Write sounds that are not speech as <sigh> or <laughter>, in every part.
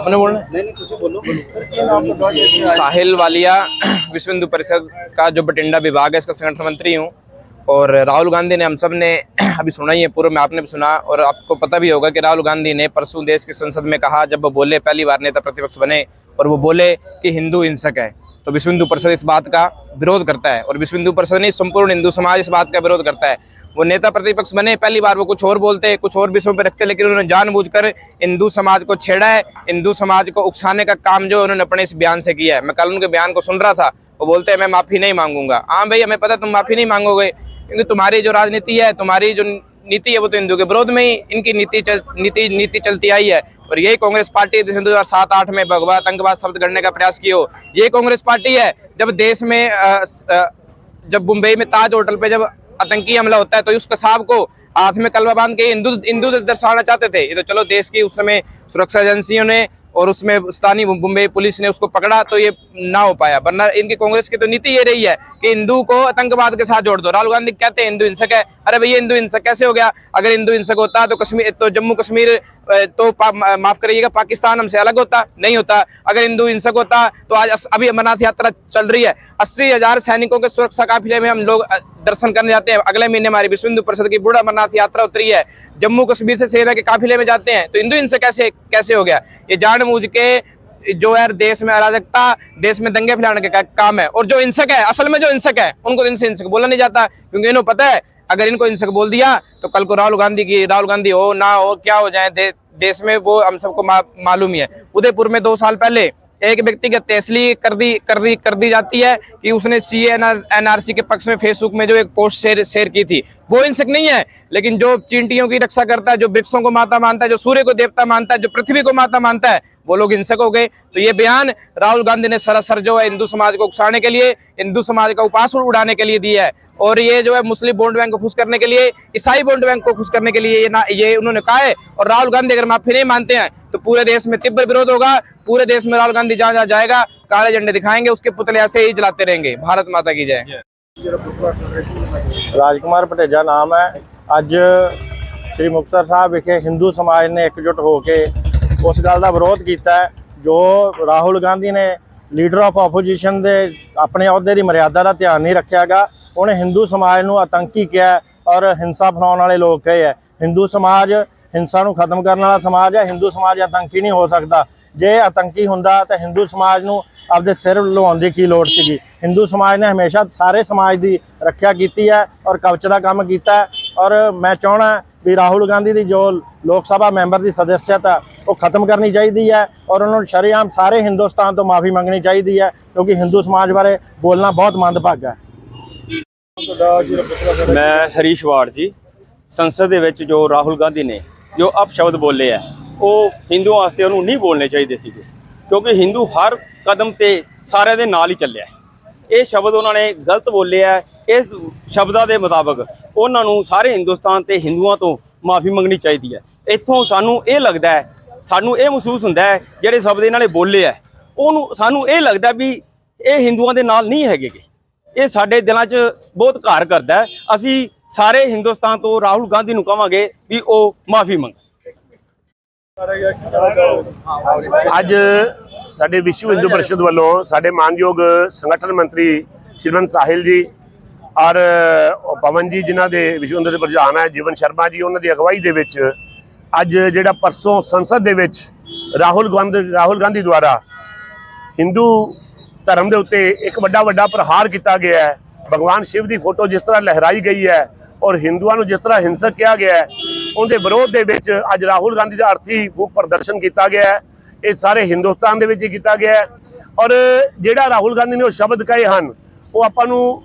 आपने बोलना नहीं नहीं तुझे बोलो बोलो साहिल वालिया विश्व हिंदू परिषद का जो बटिंडा विभाग है इसका संगठन मंत्री हूँ और राहुल गांधी ने हम सबने <clears throat> अभी सुना ही है, पूर्व में आपने भी सुना, और आपको पता भी होगा कि राहुल गांधी ने परसों देश की संसद में कहा, जब वो बोले, पहली बार नेता प्रतिपक्ष बने, और वो बोले कि हिंदू हिंसक है तो विश्व हिंदू परिषद इस बात का विरोध करता है, और विश्व हिंदू परिषद नहीं, संपूर्ण हिंदू समाज इस बात का विरोध करता है। वो नेता प्रतिपक्ष बने, पहली बार वो कुछ और बोलते, कुछ और विषयों पर रखते लेकिन उन्होंने जानबूझकर हिंदू समाज को छेड़ा है, हिंदू समाज को उकसाने का काम जो उन्होंने अपने इस बयान से किया है। मैं कल उनके बयान को सुन रहा था, वो बोलते हैं, मैं माफ़ी नहीं मांगूँगा। हाँ भाई हमें पता तुम माफ़ी नहीं मांगोगे। क्योंकि तुम्हारी जो राजनीति है तुम्हारी जो नीति है वो तो हिंदू के विरोध में ही इनकी नीति चल, नीति नीति चलती आई है। और यही कांग्रेस पार्टी दो हज़ार सात आठ में भगवा आतंकवाद शब्द करने का प्रयास किया हो ये कांग्रेस पार्टी है। जब देश में अ, जब मुंबई में ताज होटल पे जब आतंकी हमला होता है तो उस कसाब को हाथ में कलवा बाँध के हिंदू हिंदू दर्शाना चाहते थे। ये तो चलो देश की उस समय सुरक्षा एजेंसियों ने और उसमें स्थानीय मुंबई पुलिस ने उसको पकड़ा तो ये ना हो पाया। वरना इनकी कांग्रेस की तो नीति ये रही है कि हिंदू को आतंकवाद के साथ जोड़ दो। राहुल गांधी कहते हैं, हिंदू हिंसक है। अरे भैया, हिंदू हिंसक कैसे हो गया? अगर हिंदू हिंसक होता तो कश्मीर तो जम्मू कश्मीर तो माफ़ करिएगा, पाकिस्तान हमसे अलग होता, नहीं होता। अगर हिंदू हिंसक होता तो आज अभी अमरनाथ यात्रा चल रही है। अस्सी हज़ार सैनिकों के सुरक्षा काफिले में हम लोग दर्शन करने जाते हैं। अगले महीने हमारी विश्व हिंदू परिषद की बूढ़ा अमरनाथ यात्रा उतरी है। जम्मू कश्मीर से सेना के काफिले में जाते हैं। तो हिंदू हिंसक कैसे कैसे हो गया? ये जानबूझ के, जो है, देश में अराजकता, देश में दंगे फैलाने का काम है। और जो हिंसक है, असल में जो हिंसक है, उनको इनसे हिंसक बोला नहीं जाता। क्योंकि इन्हें पता है, अगर इनको हिंसक बोल दिया तो कल को राहुल गांधी की, राहुल गांधी हो ना हो, क्या हो जाए देश में वो हम सबको मा, मालूम ही है उदयपुर में दो साल पहले एक व्यक्ति की हत्या इसलिए कर दी कर दी कर दी जाती है कि उसने सी एनआरसी के पक्ष में फेसबुक में जो एक पोस्ट शेयर शेयर की थी वो हिंसक नहीं है, लेकिन जो चींटियों की रक्षा करता है, जो वृक्षों को माता मानता है, जो सूर्य को देवता मानता है, जो पृथ्वी को माता मानता है, वो लोग हिंसक हो गए। तो ये बयान राहुल गांधी ने सरासर जो है हिंदू समाज को उकसाने के लिए, हिंदू समाज का उपास उड़ाने के लिए दिया है। और ये जो है मुस्लिम वोट बैंक को खुश करने के लिए, ईसाई वोट बैंक को खुश करने के लिए ये ना, ये उन्होंने कहा है। और राहुल गांधी अगर माफ़ी नहीं मानते हैं तो पूरे देश में तीव्र विरोध होगा, पूरे देश में राहुल गांधी जहाँ जहाँ जाएगा, काले झंडे दिखाएँगे, उसके पुतले ऐसे ही जलाते रहेंगे। भारत माता की जय। ਰਾਜਕੁਮਾਰ ਭਟੇਜਾ ਨਾਮ ਹੈ। ਅੱਜ ਸ੍ਰੀ ਮੁਕਤਸਰ ਸਾਹਿਬ ਵਿਖੇ ਹਿੰਦੂ ਸਮਾਜ ਨੇ ਇਕਜੁੱਟ ਹੋ ਕੇ ਉਸ ਗੱਲ ਦਾ ਵਿਰੋਧ ਕੀਤਾ ਜੋ ਰਾਹੁਲ ਗਾਂਧੀ ਨੇ ਲੀਡਰ ਆਫ ਆਪੋਜੀਸ਼ਨ ਦੇ ਆਪਣੇ ਅਹੁਦੇ ਦੀ ਮਰਿਆਦਾ ਦਾ ਧਿਆਨ ਨਹੀਂ ਰੱਖਿਆਗਾ ਉਹਨੇ ਹਿੰਦੂ ਸਮਾਜ ਨੂੰ ਆਤੰਕੀ ਕਿਹਾ ਔਰ ਹਿੰਸਾ ਫੈਲਾਉਣ ਵਾਲੇ ਲੋਕ ਕਹੇ ਹੈ। ਹਿੰਦੂ ਸਮਾਜ ਹਿੰਸਾ ਨੂੰ ਖਤਮ ਕਰਨ ਵਾਲਾ ਸਮਾਜ ਹੈ, ਹਿੰਦੂ ਸਮਾਜ ਆਤੰਕੀ ਨਹੀਂ ਹੋ ਸਕਦਾ। ਜੇ ਆਤੰਕੀ ਹੁੰਦਾ ਤਾਂ ਹਿੰਦੂ ਸਮਾਜ ਨੂੰ ਆਪਦੇ ਸਿਰ ਲਵਾਉਣ ਦੀ ਕੀ ਲੋੜ ਸੀਗੀ? ਹਿੰਦੂ ਸਮਾਜ ਨੇ ਹਮੇਸ਼ਾ ਸਾਰੇ ਸਮਾਜ ਦੀ ਰੱਖਿਆ ਕੀਤੀ ਹੈ ਔਰ ਕਵਚ ਦਾ ਕੰਮ ਕੀਤਾ ਹੈ ਔਰ ਮੈਂ ਚਾਹਣਾ ਵੀ ਰਾਹੁਲ ਗਾਂਧੀ ਦੀ ਜੋ ਲੋਕ ਸਭਾ ਮੈਂਬਰ ਦੀ ਸਦੱਸਿਅਤਾ ਉਹ ਖਤਮ ਕਰਨੀ ਚਾਹੀਦੀ ਹੈ ਔਰ ਉਹਨਾਂ ਨੂੰ ਸ਼ਰੇਆਮ ਸਾਰੇ ਹਿੰਦੁਸਤਾਨ ਤੋਂ ਮਾਫੀ ਮੰਗਣੀ ਚਾਹੀਦੀ ਹੈ ਕਿਉਂਕਿ ਹਿੰਦੂ ਸਮਾਜ ਬਾਰੇ ਬੋਲਣਾ ਬਹੁਤ ਮੰਦਭਾਗਾ ਹੈ। ਮੈਂ ਹਰੀਸ਼ ਵਾੜ ਜੀ, ਸੰਸਦ ਦੇ ਵਿੱਚ ਜੋ ਰਾਹੁਲ ਗਾਂਧੀ ਨੇ ਜੋ ਅਪਸ਼ਬਦ ਬੋਲੇ ਆ ਉਹ ਹਿੰਦੂਆਂ ਵਾਸਤੇ ਉਹਨੂੰ ਨਹੀਂ ਬੋਲਣੇ ਚਾਹੀਦੇ ਸੀਗੇ। ਕਿਉਂਕਿ ਹਿੰਦੂ ਹਰ ਕਦਮ ਤੇ ਸਾਰਿਆਂ ਦੇ ਨਾਲ ਹੀ ਚੱਲਿਆ ਇਹ ਸ਼ਬਦ ਉਹਨਾਂ ਨੇ ਗਲਤ ਬੋਲੇ ਆ ਇਸ ਸ਼ਬਦਾਂ ਦੇ ਮੁਤਾਬਕ ਉਹਨਾਂ ਨੂੰ ਸਾਰੇ ਹਿੰਦੁਸਤਾਨ ਤੇ ਹਿੰਦੂਆਂ ਤੋਂ ਮਾਫੀ ਮੰਗਣੀ ਚਾਹੀਦੀ ਹੈ। ਇੱਥੋਂ ਸਾਨੂੰ ਇਹ ਲੱਗਦਾ ਹੈ, ਸਾਨੂੰ ਇਹ ਮਹਿਸੂਸ ਹੁੰਦਾ ਹੈ, ਜਿਹੜੇ ਸ਼ਬਦ ਇਹਨਾਂ ਨੇ ਬੋਲੇ ਆ ਉਹਨੂੰ ਸਾਨੂੰ ਇਹ ਲੱਗਦਾ ਵੀ ਇਹ ਹਿੰਦੂਆਂ ਦੇ ਨਾਲ ਨਹੀਂ ਹੈਗੇ ਇਹ ਸਾਡੇ ਦਿਲਾਂ 'ਚ ਬਹੁਤ ਘਾਰ ਕਰਦਾ ਅਸੀਂ ਸਾਰੇ ਹਿੰਦੁਸਤਾਨ ਤੋਂ ਰਾਹੁਲ ਗਾਂਧੀ ਨੂੰ ਕਹਾਂਗੇ ਵੀ ਉਹ ਮਾਫੀ ਮੰਗ। ਅੱਜ ਸਾਡੇ ਵਿਸ਼ਵ ਹਿੰਦੂ ਪਰਿਸ਼ਦ ਵੱਲੋਂ ਸਾਡੇ ਮਾਨਯੋਗ ਸੰਗਠਨ ਮੰਤਰੀ ਸ਼੍ਰੀਮੰਤ ਸਾਹਿਲ ਜੀ ਔਰ ਪਵਨ ਜੀ, ਜਿਨ੍ਹਾਂ ਦੇ ਵਿਸ਼ਵ ਹਿੰਦੂ ਦੇ ਪ੍ਰਧਾਨ ਹੈ, ਜੀਵਨ ਸ਼ਰਮਾ ਜੀ, ਉਹਨਾਂ ਦੀ ਅਗਵਾਈ ਦੇ ਵਿੱਚ ਅੱਜ ਜਿਹੜਾ ਪਰਸੋਂ ਸੰਸਦ ਦੇ ਵਿੱਚ ਰਾਹੁਲ ਗਾਂਧੀ ਰਾਹੁਲ ਗਾਂਧੀ ਦੁਆਰਾ ਹਿੰਦੂ ਧਰਮ ਦੇ ਉੱਤੇ ਇੱਕ ਵੱਡਾ ਵੱਡਾ ਪ੍ਰਹਾਰ ਕੀਤਾ ਗਿਆ ਹੈ। ਭਗਵਾਨ ਸ਼ਿਵ ਦੀ ਫੋਟੋ ਜਿਸ ਤਰ੍ਹਾਂ ਲਹਿਰਾਈ ਗਈ ਹੈ ਔਰ ਹਿੰਦੂਆਂ ਨੂੰ ਜਿਸ ਤਰ੍ਹਾਂ ਹਿੰਸਕ ਕਿਹਾ ਗਿਆ ਹੈ ਉਹਦੇ ਵਿਰੋਧ ਦੇ ਵਿੱਚ ਅੱਜ ਰਾਹੁਲ ਗਾਂਧੀ ਦਾ ਅਰਥੀ ਫੂਕ ਪ੍ਰਦਰਸ਼ਨ ਕੀਤਾ ਗਿਆ ਹੈ। ਇਹ ਸਾਰੇ ਹਿੰਦੁਸਤਾਨ ਦੇ ਵਿੱਚ ਹੀ ਕੀਤਾ ਗਿਆ ਹੈ। ਔਰ ਜਿਹੜਾ ਰਾਹੁਲ ਗਾਂਧੀ ਨੇ ਉਹ ਸ਼ਬਦ ਕਹੇ ਹਨ, ਉਹ ਆਪਾਂ ਨੂੰ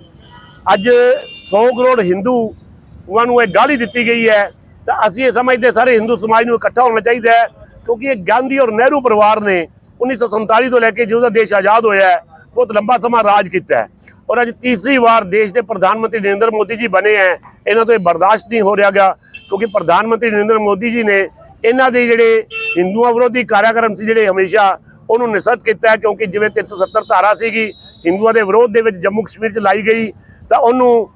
ਅੱਜ 100 ਕਰੋੜ ਹਿੰਦੂਆਂ ਨੂੰ ਇਹ ਗਾਲੀ ਦਿੱਤੀ ਗਈ ਹੈ। ਤਾਂ ਅਸੀਂ ਇਹ ਸਮਝਦੇ ਸਾਰੇ ਹਿੰਦੂ ਸਮਾਜ ਨੂੰ ਇਕੱਠਾ ਹੋਣਾ ਚਾਹੀਦਾ ਹੈ, ਕਿਉਂਕਿ ਇਹ ਗਾਂਧੀ ਔਰ ਨਹਿਰੂ ਪਰਿਵਾਰ ਨੇ 1947 ਤੋਂ ਲੈ ਕੇ ਜਦੋਂ ਦਾ ਦੇਸ਼ ਆਜ਼ਾਦ ਹੋਇਆ ਹੈ, ਬਹੁਤ ਲੰਬਾ ਸਮਾਂ ਰਾਜ ਕੀਤਾ ਹੈ। ਔਰ ਅੱਜ ਤੀਸਰੀ ਵਾਰ ਦੇਸ਼ ਦੇ ਪ੍ਰਧਾਨ ਮੰਤਰੀ ਨਰਿੰਦਰ ਮੋਦੀ ਜੀ ਬਣੇ ਹੈ, ਇਹਨਾਂ ਤੋਂ ਇਹ ਬਰਦਾਸ਼ਤ ਨਹੀਂ ਹੋ ਰਿਹਾਗਾ ਕਿਉਂਕਿ ਪ੍ਰਧਾਨ ਮੰਤਰੀ ਨਰਿੰਦਰ ਮੋਦੀ ਜੀ ਨੇ ਇਹਨਾਂ ਦੇ ਜਿਹੜੇ ਹਿੰਦੂਆਂ ਵਿਰੋਧੀ ਕਾਰਿਆਕਰਮ ਸੀ ਜਿਹੜੇ ਹਮੇਸ਼ਾ ਉਹਨੂੰ ਨਿਸ਼ਚਿਤ ਕੀਤਾ ਕਿਉਂਕਿ ਜਿਵੇਂ 370 ਧਾਰਾ ਸੀਗੀ, ਹਿੰਦੂਆਂ ਦੇ ਵਿਰੋਧ ਦੇ ਵਿੱਚ ਜੰਮੂ ਕਸ਼ਮੀਰ 'ਚ ਲਾਈ ਗਈ, ਤਾਂ ਉਹਨੂੰ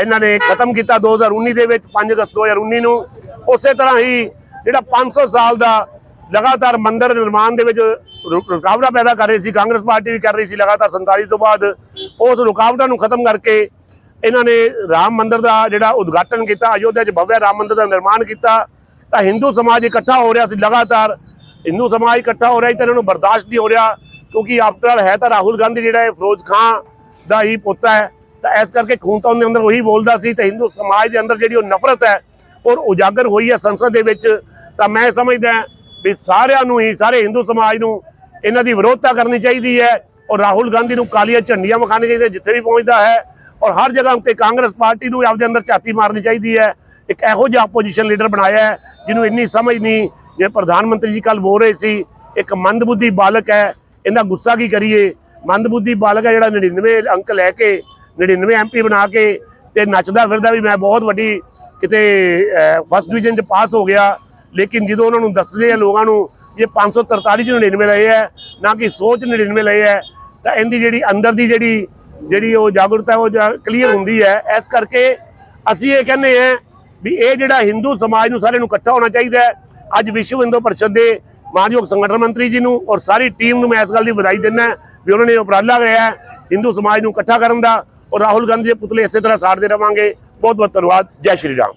ਇਹਨਾਂ ਨੇ ਖਤਮ ਕੀਤਾ 2019 ਦੇ ਵਿੱਚ 5 ਅਗਸਤ 2019 ਨੂੰ। ਉਸੇ ਤਰ੍ਹਾਂ ਹੀ ਜਿਹੜਾ 500 ਸਾਲ ਦਾ ਲਗਾਤਾਰ ਮੰਦਰ ਨਿਰਮਾਣ ਦੇ ਵਿੱਚ ਰੁ- ਰੁਕਾਵਟਾਂ ਪੈਦਾ ਕਰ ਰਹੀ ਸੀ, ਕਾਂਗਰਸ ਪਾਰਟੀ ਵੀ ਕਰ ਰਹੀ ਸੀ ਲਗਾਤਾਰ 47 ਤੋਂ ਬਾਅਦ, ਉਸ ਰੁਕਾਵਟਾਂ ਨੂੰ ਖਤਮ ਕਰਕੇ ਇਹਨਾਂ ਨੇ ਰਾਮ ਮੰਦਿਰ ਦਾ ਜਿਹੜਾ ਉਦਘਾਟਨ ਕੀਤਾ, ਅਯੋਧਿਆ 'ਚ ਭਵਯ ਰਾਮ ਮੰਦਿਰ ਦਾ ਨਿਰਮਾਣ ਕੀਤਾ। ਤਾਂ ਹਿੰਦੂ ਸਮਾਜ ਇਕੱਠਾ ਹੋ ਰਿਹਾ ਸੀ ਲਗਾਤਾਰ। ਹਿੰਦੂ ਸਮਾਜ ਇਕੱਠਾ ਹੋ ਰਿਹਾ ਸੀ ਤਾਂ ਇਹਨਾਂ ਨੂੰ ਬਰਦਾਸ਼ਤ ਨਹੀਂ ਹੋ ਰਿਹਾ, ਕਿਉਂਕਿ ਆਫਟਰ ਆਲ ਹੈ ਤਾਂ ਰਾਹੁਲ ਗਾਂਧੀ ਜਿਹੜਾ ਹੈ, ਫਿਰੋਜ਼ ਖਾਨ ਦਾ ਹੀ ਪੁੱਤ ਹੈ। ਤਾਂ ਇਸ ਕਰਕੇ ਖੂਨ ਤਾਂ ਉਹਦੇ ਅੰਦਰ ਉਹੀ ਬੋਲਦਾ ਸੀ ਤੇ ਹਿੰਦੂ ਸਮਾਜ ਦੇ ਅੰਦਰ ਜਿਹੜੀ ਉਹ ਨਫ਼ਰਤ ਹੈ, ਔਰ ਉਜਾਗਰ ਹੋਈ ਹੈ ਸੰਸਦ ਦੇ ਵਿੱਚ। ਤਾਂ ਮੈਂ ਸਮਝਦਾ ਵੀ ਸਾਰਿਆਂ ਨੂੰ ਹੀ, ਸਾਰੇ ਹਿੰਦੂ ਸਮਾਜ ਨੂੰ ਇਹਨਾਂ ਦੀ ਵਿਰੋਧਤਾ ਕਰਨੀ ਚਾਹੀਦੀ ਹੈ, ਔਰ ਰਾਹੁਲ ਗਾਂਧੀ ਨੂੰ ਕਾਲੀਆਂ ਝੰਡੀਆਂ ਵਿਖਾਉਣੀ ਚਾਹੀਦੀ ਜਿੱਥੇ ਵੀ ਪਹੁੰਚਦਾ ਹੈ ਔਰ ਹਰ ਜਗ੍ਹਾ ਉੱਤੇ ਕਾਂਗਰਸ ਪਾਰਟੀ ਨੂੰ ਆਪਦੇ ਅੰਦਰ ਝਾਤੀ ਮਾਰਨੀ ਚਾਹੀਦੀ ਹੈ। ਇੱਕ ਇਹੋ ਜਿਹਾ ਆਪੋਜੀਸ਼ਨ ਲੀਡਰ ਬਣਾਇਆ ਹੈ, ਜਿਹਨੂੰ ਇੰਨੀ ਸਮਝ ਨਹੀਂ ਜੇ ਪ੍ਰਧਾਨ ਮੰਤਰੀ ਜੀ ਕੱਲ ਬੋਲ ਰਹੇ ਸੀ, ਇੱਕ ਮੰਦਬੁੱਧੀ ਬਾਲਕ ਹੈ, ਇਹਦਾ ਗੁੱਸਾ ਕੀ ਕਰੀਏ? ਮੰਦਬੁੱਧੀ ਬਾਲਕ ਹੈ ਜਿਹੜਾ 99 ਅੰਕ ਲੈ ਕੇ 99 ਐਮਪੀ ਬਣਾ ਕੇ ਤੇ ਨੱਚਦਾ ਫਿਰਦਾ ਵੀ ਮੈਂ ਬਹੁਤ ਵੱਡੀ ਕਿਤੇ ਫਸਟ ਡਿਵੀਜ਼ਨ 'ਚ ਪਾਸ ਹੋ ਗਿਆ। ਲੇਕਿਨ ਜਦੋਂ ਉਹਨਾਂ ਨੂੰ ਦੱਸਦੇ ਆ ਲੋਕਾਂ ਨੂੰ ਇਹ 543 ਚ 99 ਲਏ ਹੈ, ਨਾ ਕਿ ਸੋਚ 99 ਲਏ ਹੈ, ਤਾਂ ਇਹਦੀ ਜਿਹੜੀ ਅੰਦਰ ਦੀ ਜਿਹੜੀ ਜਿਹੜੀ ਉਹ ਜਾਗਰੂਕਤਾ ਹੈ, ਉਹ ਕਲੀਅਰ ਹੁੰਦੀ ਹੈ। ਇਸ ਕਰਕੇ ਅਸੀਂ ਇਹ ਕਹਿੰਦੇ ਹਾਂ ਵੀ ਇਹ ਜਿਹੜਾ ਹਿੰਦੂ ਸਮਾਜ ਨੂੰ ਸਾਰੇ ਨੂੰ ਇਕੱਠਾ ਹੋਣਾ ਚਾਹੀਦਾ ਹੈ। ਅੱਜ ਵਿਸ਼ਵ ਹਿੰਦੂ ਪਰਿਸ਼ਦ ਦੇ ਮਾਨਯੋਗ ਸੰਗਠਨ ਮੰਤਰੀ ਜੀ ਨੂੰ ਔਰ ਸਾਰੀ ਟੀਮ ਨੂੰ ਮੈਂ ਇਸ ਗੱਲ ਦੀ ਵਧਾਈ ਦਿੰਦਾ ਵੀ ਉਹਨਾਂ ਨੇ ਉਪਰਾਲਾ ਕਰਿਆ ਹਿੰਦੂ ਸਮਾਜ ਨੂੰ ਇਕੱਠਾ ਕਰਨ ਦਾ। ਔਰ ਰਾਹੁਲ ਗਾਂਧੀ ਦੇ ਪੁਤਲੇ ਇਸੇ ਤਰ੍ਹਾਂ ਸਾੜਦੇ ਰਵਾਂਗੇ। ਬਹੁਤ ਬਹੁਤ ਧੰਨਵਾਦ। ਜੈ ਸ਼੍ਰੀ ਰਾਮ।